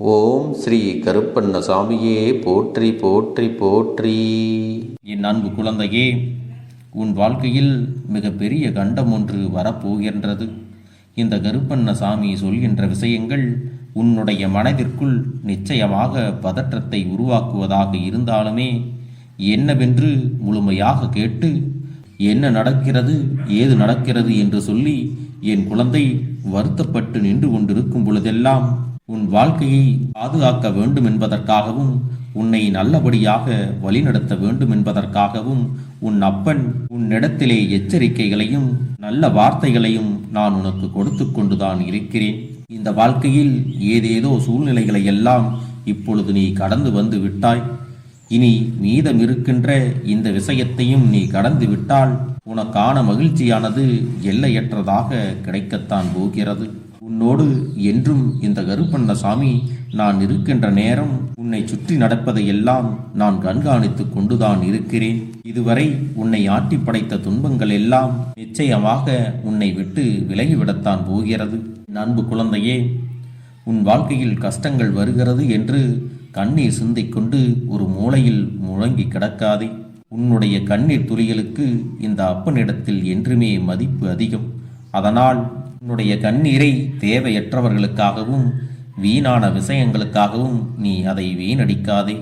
ஓம் ஸ்ரீ கருப்பண்ண சாமியே போற்றி போற்றி போற்றி. என் அன்பு குழந்தையே உன் வாழ்க்கையில் மிகப்பெரிய கண்டம் ஒன்று வரப்போகின்றது. இந்த கருப்பண்ண சாமி சொல்கின்ற விஷயங்கள் உன்னுடைய மனதிற்குள் நிச்சயமாக பதற்றத்தை உருவாக்குவதாக இருந்தாலுமே என்னவென்று முழுமையாக கேட்டு என்ன நடக்கிறது ஏது நடக்கிறது என்று சொல்லி என் குழந்தை வருத்தப்பட்டு நின்று கொண்டிருக்கும் பொழுதெல்லாம் உன் வாழ்க்கையை பாதுகாக்க வேண்டும் என்பதற்காகவும் உன்னை நல்லபடியாக வழிநடத்த வேண்டும் என்பதற்காகவும் உன் அப்பன் உன்னிடத்திலே எச்சரிக்கைகளையும் நல்ல வார்த்தைகளையும் நான் உனக்கு கொடுத்து கொண்டுதான் இருக்கிறேன். இந்த வாழ்க்கையில் ஏதேதோ சூழ்நிலைகளை எல்லாம் இப்பொழுது நீ கடந்து வந்து விட்டாய். இனி மீதம் இருக்கின்ற இந்த விஷயத்தையும் நீ கடந்து விட்டால் உனக்கான மகிழ்ச்சியானது எல்லையற்றதாக கிடைக்கத்தான் போகிறது. உன்னோடு என்றும் இந்த கருப்பண்ண சாமி நான் இருக்கின்ற நேரம் உன்னை சுற்றி நடப்பதையெல்லாம் நான் கண்காணித்துக் கொண்டுதான் இருக்கிறேன். இதுவரை உன்னை ஆட்டி படைத்த துன்பங்கள் எல்லாம் நிச்சயமாக உன்னை விட்டு விலகிவிடத்தான் போகிறது. அன்பு குழந்தையே உன் வாழ்க்கையில் கஷ்டங்கள் வருகிறது என்று கண்ணீர் சிந்திக்கொண்டு ஒரு மூலையில் முழங்கி கிடக்காதே. உன்னுடைய கண்ணீர் துளிகளுக்கு இந்த அப்பனிடத்தில் என்றுமே மதிப்பு அதிகம். அதனால் உன்னுடைய கண்ணீரை தேவையற்றவர்களுக்காகவும் வீணான விஷயங்களுக்காகவும் நீ அதை வீணடிக்காதே.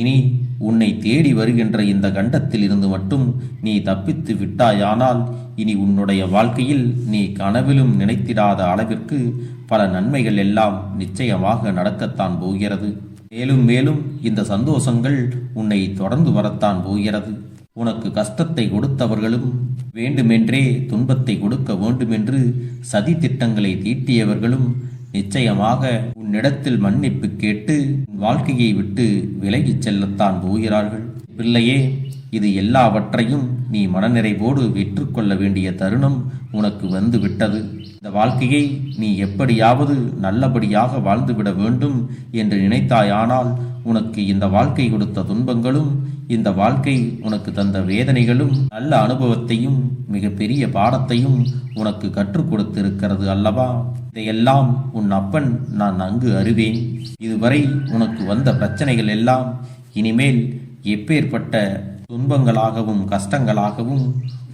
இனி உன்னை தேடி வருகின்ற இந்த கண்டத்தில் இருந்து மட்டும் நீ தப்பித்து விட்டாயானால் இனி உன்னுடைய வாழ்க்கையில் நீ கனவிலும் நினைத்திடாத அளவிற்கு பல நன்மைகள் எல்லாம் நிச்சயமாக நடக்கத்தான் போகிறது. மேலும் மேலும் இந்த சந்தோஷங்கள் உன்னை தொடர்ந்து வரத்தான் போகிறது. உனக்கு கஷ்டத்தை கொடுத்தவர்களும் வேண்டுமென்றே துன்பத்தை கொடுக்க வேண்டுமென்று சதி திட்டங்களை தீட்டியவர்களும் நிச்சயமாக உன்னிடத்தில் மன்னிப்பு கேட்டு உன் வாழ்க்கையை விட்டு விலகிச் செல்லத்தான் போகிறார்கள். பிள்ளையே இது எல்லாவற்றையும் நீ மனநிறைவோடு விற்றுக்கொள்ள வேண்டிய தருணம் உனக்கு வந்து விட்டது இந்த வாழ்க்கையை நீ எப்படியாவது நல்லபடியாக வாழ்ந்துவிட வேண்டும் என்று நினைத்தாயானால் உனக்கு இந்த வாழ்க்கை கொடுத்த துன்பங்களும் இந்த வாழ்க்கை உனக்கு தந்த வேதனைகளும் நல்ல அனுபவத்தையும் மிகப்பெரிய பாடத்தையும் உனக்கு கற்றுக் கொடுத்திருக்கிறது அல்லவா? இதையெல்லாம் உன் அப்பன் நான் நன்கு அறிவேன். இதுவரை உனக்கு வந்த பிரச்சனைகள் எல்லாம் இனிமேல் எப்பேற்பட்ட துன்பங்களாகவும் கஷ்டங்களாகவும்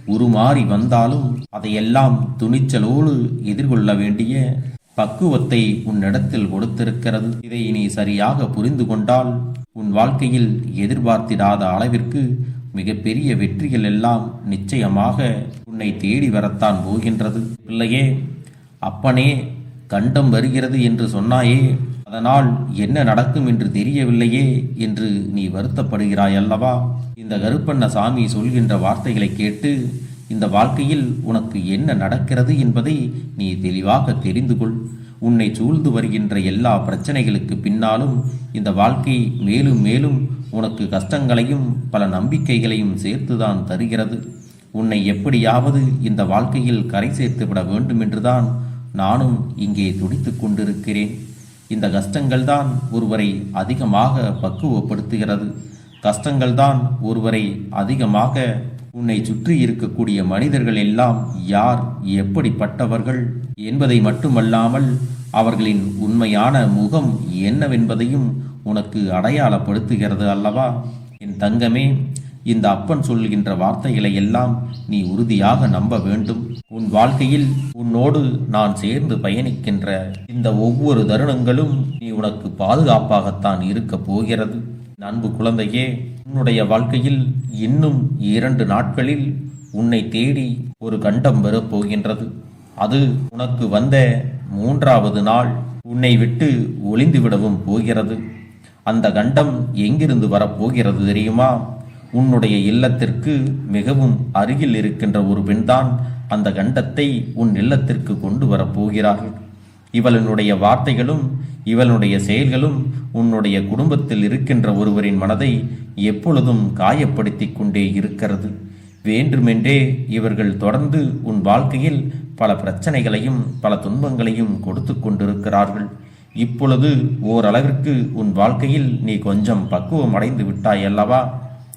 உருமாறி வந்தாலும் அதையெல்லாம் துணிச்சலோடு எதிர்கொள்ள வேண்டிய பக்குவத்தை உன்னிடத்தில் கொடுத்திருக்கிறது. இதை நீ சரியாக புரிந்து கொண்டால் உன் வாழ்க்கையில் எதிர்பார்த்திடாத அளவிற்கு மிகப்பெரிய வெற்றிகள் எல்லாம் நிச்சயமாக உன்னை தேடி வரத்தான் போகின்றது. பிள்ளையே அப்பனே கண்டம் வருகிறது என்று சொன்னாயே அதனால் என்ன நடக்கும் என்று தெரியவில்லையே என்று நீ வருத்தப்படுகிறாய் அல்லவா இந்த கருப்பண்ண சாமி சொல்கின்ற வார்த்தைகளை கேட்டு இந்த வாழ்க்கையில் உனக்கு என்ன நடக்கிறது என்பதை நீ தெளிவாக தெரிந்து கொள். உன்னை சூழ்ந்து வருகின்ற எல்லா பிரச்சனைகளுக்கு பின்னாலும் இந்த வாழ்க்கை மேலும் மேலும் உனக்கு கஷ்டங்களையும் பல நம்பிக்கைகளையும் சேர்த்துதான் தருகிறது. உன்னை எப்படியாவது இந்த வாழ்க்கையில் கரை சேர்த்து விட வேண்டும் என்றுதான் நானும் இங்கே துடித்து கொண்டிருக்கிறேன். இந்த கஷ்டங்கள்தான் ஒருவரை அதிகமாக பக்குவப்படுத்துகிறது. கஷ்டங்கள்தான் ஒருவரை அதிகமாக உன்னை சுற்றி இருக்கக்கூடிய மனிதர்கள் எல்லாம் யார் எப்படிப்பட்டவர்கள் என்பதை மட்டுமல்லாமல் அவர்களின் உண்மையான முகம் என்னவென்பதையும் உனக்கு அடையாளப்படுத்துகிறது அல்லவா? என் தங்கமே இந்த அப்பன் சொல்கின்ற வார்த்தைகளை எல்லாம் நீ உறுதியாக நம்ப வேண்டும். உன் வாழ்க்கையில் உன்னோடு நான் சேர்ந்து பயணிக்கின்ற இந்த ஒவ்வொரு தருணங்களும் நீ உனக்கு பாதுகாப்பாகத்தான் இருக்க போகிறது. அன்பு குழந்தையே உன்னுடைய வாழ்க்கையில் இன்னும் இரண்டு நாட்களில் உன்னை தேடி ஒரு கண்டம் வரப்போகின்றது அது உனக்கு வந்த மூன்றாவது நாள் உன்னை விட்டு ஒளிந்து விடவும் போகிறது. அந்த கண்டம் எங்கிருந்து வரப்போகிறது தெரியுமா? உன்னுடைய இல்லத்திற்கு மிகவும் அருகில் இருக்கின்ற ஒரு பெண்தான் அந்த கண்டத்தை உன் இல்லத்திற்கு கொண்டு வரப்போகிறார்கள் இவளினுடைய வார்த்தைகளும் இவளுடைய செயல்களும் உன்னுடைய குடும்பத்தில் இருக்கின்ற ஒருவரின் மனதை எப்பொழுதும் காயப்படுத்தி கொண்டே இருக்கிறது. வேண்டுமென்றே இவர்கள் தொடர்ந்து உன் வாழ்க்கையில் பல பிரச்சனைகளையும் பல துன்பங்களையும் கொடுத்து கொண்டிருக்கிறார்கள். இப்பொழுது ஓரளவிற்கு உன் வாழ்க்கையில் நீ கொஞ்சம் பக்குவம் அடைந்து விட்டாய் அல்லவா?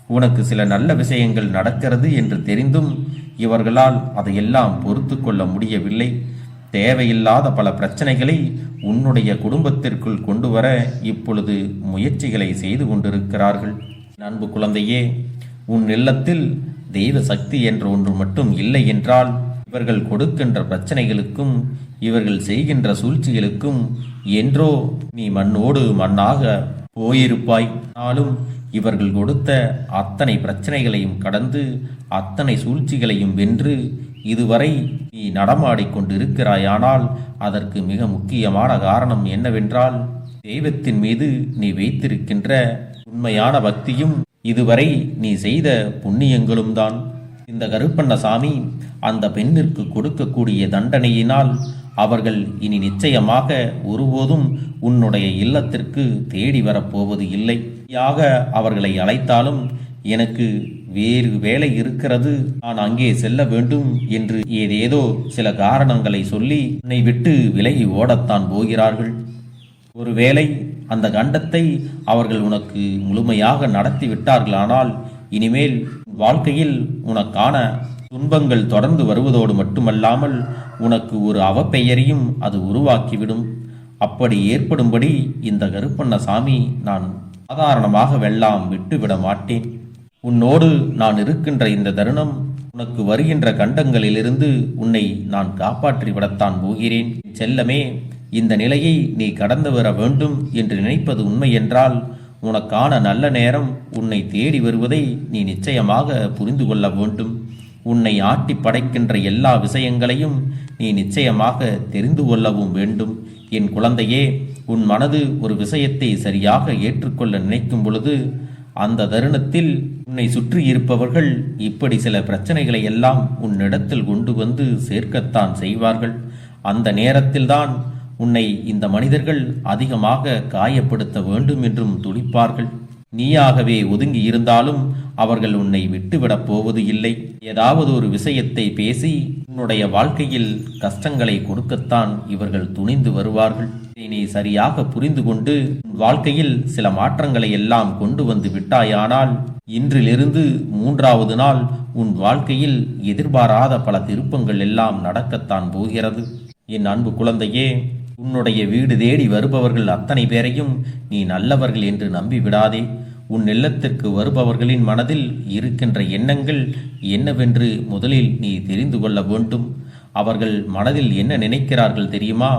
உனக்கு சில நல்ல விஷயங்கள் நடக்கிறது என்று தெரிந்தும் இவர்களால் அதையெல்லாம் பொறுத்து கொள்ள முடியவில்லை. தேவையில்லாத பல பிரச்சனைகளை உன்னுடைய குடும்பத்திற்குள் கொண்டு வர இப்பொழுது முயற்சிகளை செய்து கொண்டிருக்கிறார்கள். அன்பு குழந்தையே உன் இல்லத்தில் தெய்வ சக்தி என்ற ஒன்று மட்டும் இல்லை என்றால் இவர்கள் கொடுக்கின்ற பிரச்சனைகளுக்கும் இவர்கள் செய்கின்ற சூழ்ச்சிகளுக்கும் என்றோ நீ மண்ணோடு மண்ணாக போயிருப்பாய். ஆனாலும் இவர்கள் கொடுத்த அத்தனை பிரச்சனைகளையும் கடந்து அத்தனை சூழ்ச்சிகளையும் வென்று இதுவரை நீ நடமாடிக்கொண்டிருக்கிறாயானால் அதற்கு மிக முக்கியமான காரணம் என்னவென்றால் தெய்வத்தின் மீது நீ வைத்திருக்கின்ற உண்மையான பக்தியும் இதுவரை நீ செய்த புண்ணியங்களும் தான் இந்த கருப்பண்ணசாமி அந்த பெண்ணிற்கு கொடுக்கக்கூடிய தண்டனையினால் அவர்கள் இனி நிச்சயமாக ஒருபோதும் உன்னுடைய இல்லத்திற்கு தேடி வரப்போவது இல்லை. யாக அவர்களை அழைத்தாலும் எனக்கு வேறு வேலை இருக்கிறது. நான் அங்கே செல்ல வேண்டும் என்று ஏதேதோ சில காரணங்களை சொல்லி உன்னை விட்டு விலகி ஓடத்தான் போகிறார்கள். ஒருவேளை அந்த கண்டத்தை அவர்கள் உனக்கு முழுமையாக நடத்தி விட்டார்களானால் இனிமேல் வாழ்க்கையில் உனக்கான துன்பங்கள் தொடர்ந்து வருவதோடு மட்டுமல்லாமல் உனக்கு ஒரு அவப்பெயரையும் அது உருவாக்கிவிடும். அப்படி ஏற்படும்படி இந்த கருப்பண்ணசாமி நான் சாதாரணமாக வெல்லாம் விட்டுவிட மாட்டேன். உன்னோடு நான் இருக்கின்ற இந்த தருணம் உனக்கு வருகின்ற கண்டங்களிலிருந்து உன்னை நான் காப்பாற்றி விடத்தான் போகிறேன். செல்லமே இந்த நிலையை நீ கடந்து வர வேண்டும் என்று நினைப்பது உண்மை என்றால் உனக்கான நல்ல நேரம் உன்னை தேடி வருவதை நீ நிச்சயமாக புரிந்து கொள்ள வேண்டும். உன்னை ஆட்டி படைக்கின்ற எல்லா விஷயங்களையும் நீ நிச்சயமாக தெரிந்து கொள்ளவும் வேண்டும். என் குழந்தையே உன் மனது ஒரு விஷயத்தை சரியாக ஏற்றுக்கொள்ள நினைக்கும் பொழுது அந்த தருணத்தில் உன்னை சுற்றி இருப்பவர்கள் இப்படி சில பிரச்சனைகளை எல்லாம் உன்னிடத்தில் கொண்டு வந்து சேர்க்கத்தான் செய்வார்கள். அந்த நேரத்தில்தான் உன்னை இந்த மனிதர்கள் அதிகமாக காயப்படுத்த வேண்டும் என்றும் துடிப்பார்கள். நீயாகவே ஒதுங்கி இருந்தாலும் அவர்கள் உன்னை விட்டுவிடப் போவது இல்லை. ஏதாவது ஒரு விஷயத்தை பேசி உன்னுடைய வாழ்க்கையில் கஷ்டங்களை கொடுக்கத்தான் இவர்கள் துணிந்து வருவார்கள். நீ சரியாக புரிந்து கொண்டு உன் வாழ்க்கையில் சில மாற்றங்களை எல்லாம் கொண்டு வந்து விட்டாயானால் இன்றிலிருந்து மூன்றாவது நாள் உன் வாழ்க்கையில் எதிர்பாராத பல திருப்பங்கள் எல்லாம் நடக்கத்தான் போகிறது. என் அன்பு குழந்தையே உன்னுடைய வீடு தேடி வருபவர்கள் அத்தனை பேரையும் நீ நல்லவர்கள் என்று நம்பி விடாதே உன் இல்லத்திற்கு வருபவர்களின் மனதில் இருக்கின்ற எண்ணங்கள் என்னவென்று முதலில் நீ தெரிந்து கொள்ள வேண்டும். அவர்கள் மனதில் என்ன நினைக்கிறார்கள் தெரியுமா?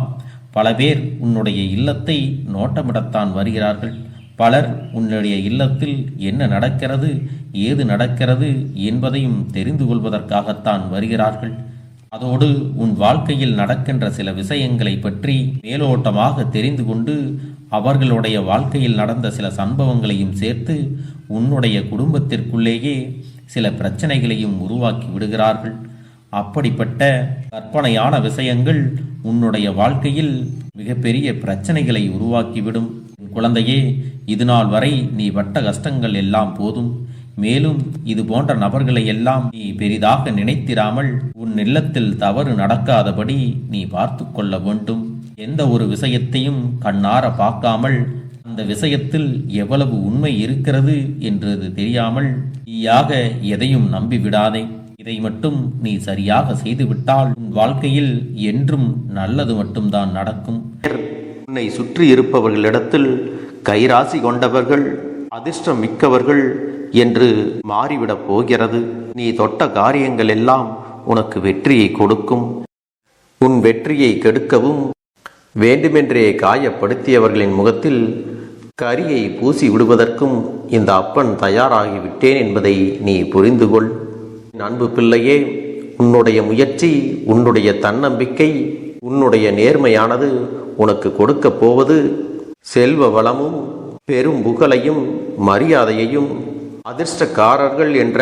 பல பேர் உன்னுடைய இல்லத்தை நோட்டமிடத்தான் வருகிறார்கள். பலர் உன்னுடைய இல்லத்தில் என்ன நடக்கிறது ஏது நடக்கிறது என்பதையும் தெரிந்து கொள்வதற்காகத்தான் வருகிறார்கள். அதோடு உன் வாழ்க்கையில் நடக்கின்ற சில விஷயங்களை பற்றி மேலோட்டமாக தெரிந்து கொண்டு அவர்களுடைய வாழ்க்கையில் நடந்த சில சம்பவங்களையும் சேர்த்து உன்னுடைய குடும்பத்திற்குள்ளேயே சில பிரச்சனைகளையும் உருவாக்கி விடுகிறார்கள். அப்படிப்பட்ட கற்பனையான விஷயங்கள் உன்னுடைய வாழ்க்கையில் மிகப்பெரிய பிரச்சனைகளை உருவாக்கிவிடும். குழந்தையே இது நாள் வரை நீ பட்ட கஷ்டங்கள் எல்லாம் போதும். மேலும் இது போன்ற நபர்களை எல்லாம் நீ பெரிதாக நினைத்திராமல் உன் இல்லத்தில் தவறு நடக்காதபடி நீ பார்த்து கொள்ள வேண்டும். எந்த ஒரு விஷயத்தையும் கண்ணார பார்க்காமல் அந்த விஷயத்தில் எவ்வளவு உண்மை இருக்கிறது என்றது தெரியாமல் நீயாக எதையும் நம்பி விடாதே. இதை மட்டும் நீ சரியாக செய்துவிட்டால் உன் வாழ்க்கையில் என்றும் நல்லது மட்டும்தான் நடக்கும். உன்னை சுற்றி இருப்பவர்களிடத்தில் கைராசி கொண்டவர்கள் அதிர்ஷ்டம் மிக்கவர்கள் என்று மாறிவிடப் போகிறது. நீ தொட்ட காரியங்கள் எல்லாம் உனக்கு வெற்றியை கொடுக்கும். உன் வெற்றியை கெடுக்கவும் வேண்டுமென்றே காயப்படுத்தியவர்களின் முகத்தில் கரியை பூசி விடுவதற்கும் இந்த அப்பன் தயாராகிவிட்டேன் என்பதை நீ புரிந்து கொள் என் அன்பு பிள்ளையே உன்னுடைய முயற்சி உன்னுடைய தன்னம்பிக்கை உன்னுடைய நேர்மையானது உனக்கு கொடுக்கப் போவது செல்வ வளமும் பெரும் புகழையும் மரியாதையையும் அதிர்ஷ்டக்காரர்கள் என்ற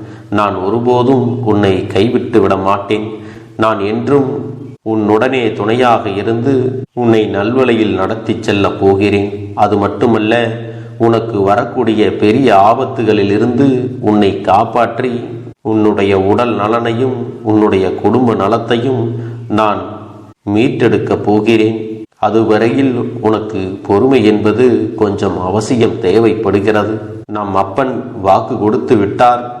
நான் ஒருபோதும் உன்னை கைவிட்டு விட மாட்டேன். நான் என்றும் உன்னுடனே துணையாக இருந்து உன்னை நல்வழியில் நடத்தி செல்லப் போகிறேன். அது மட்டுமல்ல உனக்கு வரக்கூடிய பெரிய ஆபத்துகளிலிருந்து உன்னை காப்பாற்றி உன்னுடைய உடல் நலனையும் உன்னுடைய குடும்ப நலத்தையும் நான் மீட்டெடுக்கப் போகிறேன். அதுவரையில் உனக்கு பொறுமை என்பது கொஞ்சம் அவசியம் தேவைப்படுகிறது. நம் அப்பன் வாக்கு கொடுத்து விட்டார்.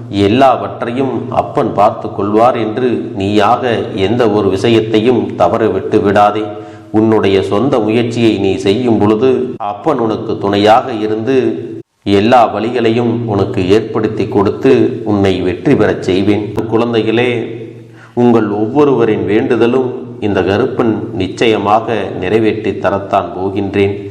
எல்லாவற்றையும் அப்பன் பார்த்து கொள்வார் என்று நீயாக எந்த ஒரு விஷயத்தையும் தவற விட்டு விடாதே. உன்னுடைய சொந்த முயற்சியை நீ செய்யும் பொழுது அப்பன் உனக்கு துணையாக இருந்து எல்லா வழிகளையும் உனக்கு ஏற்படுத்தி கொடுத்து உன்னை வெற்றி பெறச் செய்வேன். குழந்தைகளே உங்கள் ஒவ்வொருவரின் வேண்டுதலும் இந்த கருப்பன் நிச்சயமாக நிறைவேற்றி தரத்தான் போகின்றேன்.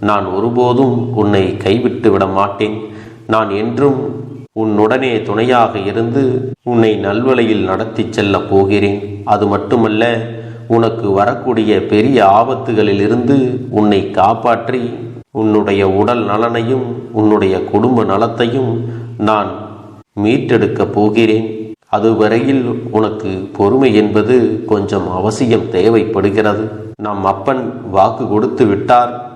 நான் ஒருபோதும் உன்னை கைவிட்டு விட மாட்டேன். நான் என்றும் உன்னுடனே துணையாக இருந்து உன்னை நல்வழியில் நடத்தி செல்லப் போகிறேன். அது மட்டுமல்ல உனக்கு வரக்கூடிய பெரிய ஆபத்துகளிலிருந்து உன்னை காப்பாற்றி உன்னுடைய உடல் நலனையும் உன்னுடைய குடும்ப நலத்தையும் நான் மீட்டெடுக்கப் போகிறேன். அதுவரையில் உனக்கு பொறுமை என்பது கொஞ்சம் அவசியம் தேவைப்படுகிறது. நம் அப்பன் வாக்கு கொடுத்து விட்டார்.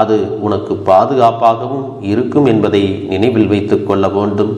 அது உனக்கு பாதுகாப்பாகவும் இருக்கும் என்பதை நினைவில் வைத்துக் கொள்ள வேண்டும்.